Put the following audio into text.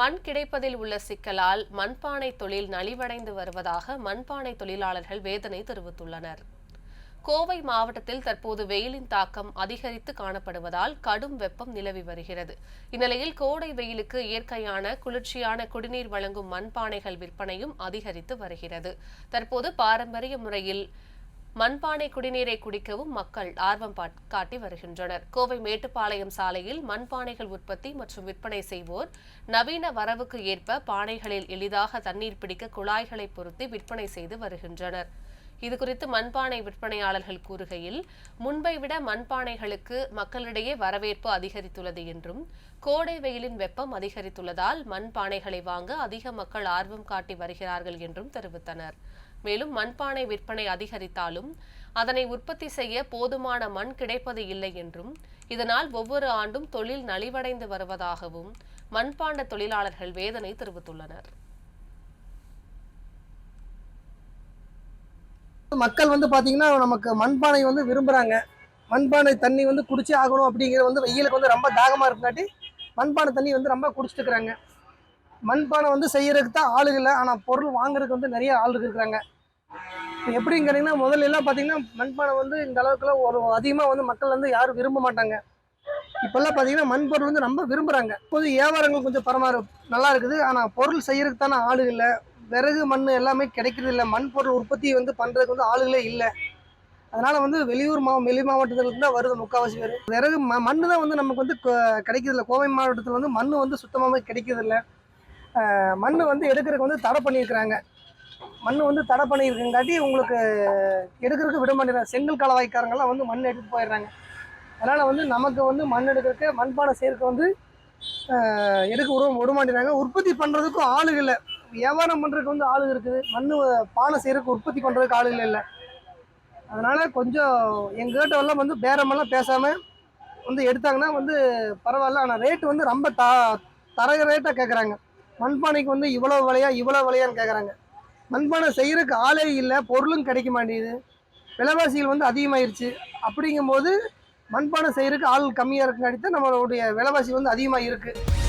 மண் கிடைப்பதில் உள்ள சிக்கலால் மண்பானை தொழில் நலிவடைந்து வருவதாக மண்பானை தொழிலாளர்கள் வேதனை தெரிவித்துள்ளனர். கோவை மாவட்டத்தில் தற்போது வெயிலின் தாக்கம் அதிகரித்து காணப்படுவதால் கடும் வெப்பம் நிலவி வருகிறது. இந்நிலையில் கோடை வெயிலுக்கு இயற்கையான குளிர்ச்சியான குடிநீர் வழங்கும் மண்பானைகள் விற்பனையும் அதிகரித்து வருகிறது. தற்போது பாரம்பரிய முறையில் மண்பானை குடிநீரை குடிக்கவும் மக்கள் ஆர்வம் காட்டி வருகின்றனர். கோவை மேட்டுப்பாளையம் சாலையில் மண்பானைகள் உற்பத்தி மற்றும் விற்பனை செய்வோர் நவீன வரவுக்கு ஏற்ப பானைகளில் எளிதாக தண்ணீர் பிடிக்க குழாய்களை பொருத்தி விற்பனை செய்து வருகின்றனர். இதுகுறித்து மண்பானை விற்பனையாளர்கள் கூறுகையில் முன்பை விட மண்பானைகளுக்கு மக்களிடையே வரவேற்பு அதிகரித்துள்ளது என்றும் கோடை வெயிலின் வெப்பம் அதிகரித்துள்ளதால் மண்பானைகளை வாங்க அதிக மக்கள் ஆர்வம் காட்டி வருகிறார்கள் என்றும் தெரிவித்தனர். மேலும் மண்பானை விற்பனை அதிகரித்தாலும் அதனை உற்பத்தி செய்ய போதுமான மண் கிடைப்பது இல்லை என்றும் இதனால் ஒவ்வொரு ஆண்டும் தொழில் நலிவடைந்து வருவதாகவும் மண்பாண்ட தொழிலாளர்கள் வேதனை தெரிவித்துள்ளனர். மக்கள் வந்து பாத்தீங்கன்னா நமக்கு மண்பானை வந்து விரும்புறாங்க. மண்பானை தண்ணி வந்து குடிச்சே ஆகணும் அப்படிங்கிறது வந்து வெயிலுக்கு வந்து ரொம்ப தாகமாக இருக்காட்டி மண்பானை தண்ணி வந்து ரொம்ப குடிச்சிட்டு இருக்கிறாங்க. மண்பானை வந்து செய்யறதுக்கு தான் ஆளுங்க இல்லை. ஆனால் பொருள் வாங்குறதுக்கு வந்து நிறைய ஆள் இருக்கிறாங்க இப்போ எப்படின்னு கேட்டிங்கன்னா முதல்ல எல்லாம் பார்த்தீங்கன்னா மண்பானை வந்து இந்த அளவுக்குலாம் ஒரு அதிகமாக வந்து மக்கள் வந்து யாரும் விரும்ப மாட்டாங்க. இப்போல்லாம் பார்த்தீங்கன்னா மண்பொருள் வந்து ரொம்ப விரும்புகிறாங்க இப்போது வியாபாரங்கள் கொஞ்சம் பரமாறு நல்லா இருக்குது. ஆனால் பொருள் செய்யறதுக்கு தானே ஆளுங்க இல்லை. விறகு மண் எல்லாமே கிடைக்கிறது இல்லை. மண் பொருள் உற்பத்தி வந்து பண்ணுறதுக்கு வந்து ஆளுங்களே இல்லை. அதனால் வந்து வெளியூர் மாவ வெளி மாவட்டத்துலேருந்து தான் வருது முக்கால்வாசி பேர். விறகு ம மண் தான் வந்து நமக்கு வந்து கிடைக்கிறதில்ல கோவை மாவட்டத்தில் வந்து மண் வந்து சுத்தமாகவே கிடைக்கிறதில்ல மண் வந்து எடுக்கிறதுக்கு வந்து தடை பண்ணியிருக்கிறாங்க. மண் வந்து தடை பண்ணியிருக்கங்காட்டி உங்களுக்கு எடுக்கிறதுக்கு விட மாட்டேங்கிறாங்க. செங்கல் கலவாய்க்காரங்கெல்லாம் வந்து மண் எடுத்துகிட்டு போயிடுறாங்க. அதனால் வந்து நமக்கு வந்து மண் எடுக்கிறதுக்கு மண்பானை செய்கிறதுக்கு வந்து எடுக்க விட விட மாட்டேங்கிறாங்க. உற்பத்தி பண்ணுறதுக்கும் ஆளுங்க இல்லை. வியாபாரம் பண்ணுறதுக்கு வந்து ஆளுங்க இருக்குது. மண் பானை செய்கிறதுக்கு உற்பத்தி பண்ணுறதுக்கு ஆளுகள் இல்லை அதனால் கொஞ்சம் எங்ககிட்ட எல்லாம் வந்து பேரமெல்லாம் பேசாமல் வந்து எடுத்தாங்கன்னா வந்து பரவாயில்ல. ஆனால் ரேட்டு வந்து ரொம்ப த தரக ரேட்டாக கேட்குறாங்க மண்பானைக்கு வந்து இவ்வளோ விலையா இவ்வளோ விலையான்னு கேட்குறாங்க மண்பானை செய்கிறதுக்கு ஆளே இல்லை பொருளும் கிடைக்க மாட்டேங்குது. விலைவாசிகள் வந்து அதிகமாயிருச்சு. அப்படிங்கும்போது மண்பானை செய்கிறதுக்கு ஆள் கம்மியாக இருக்குங்காட்டி தான் நம்மளுடைய விலைவாசி வந்து அதிகமாக இருக்குது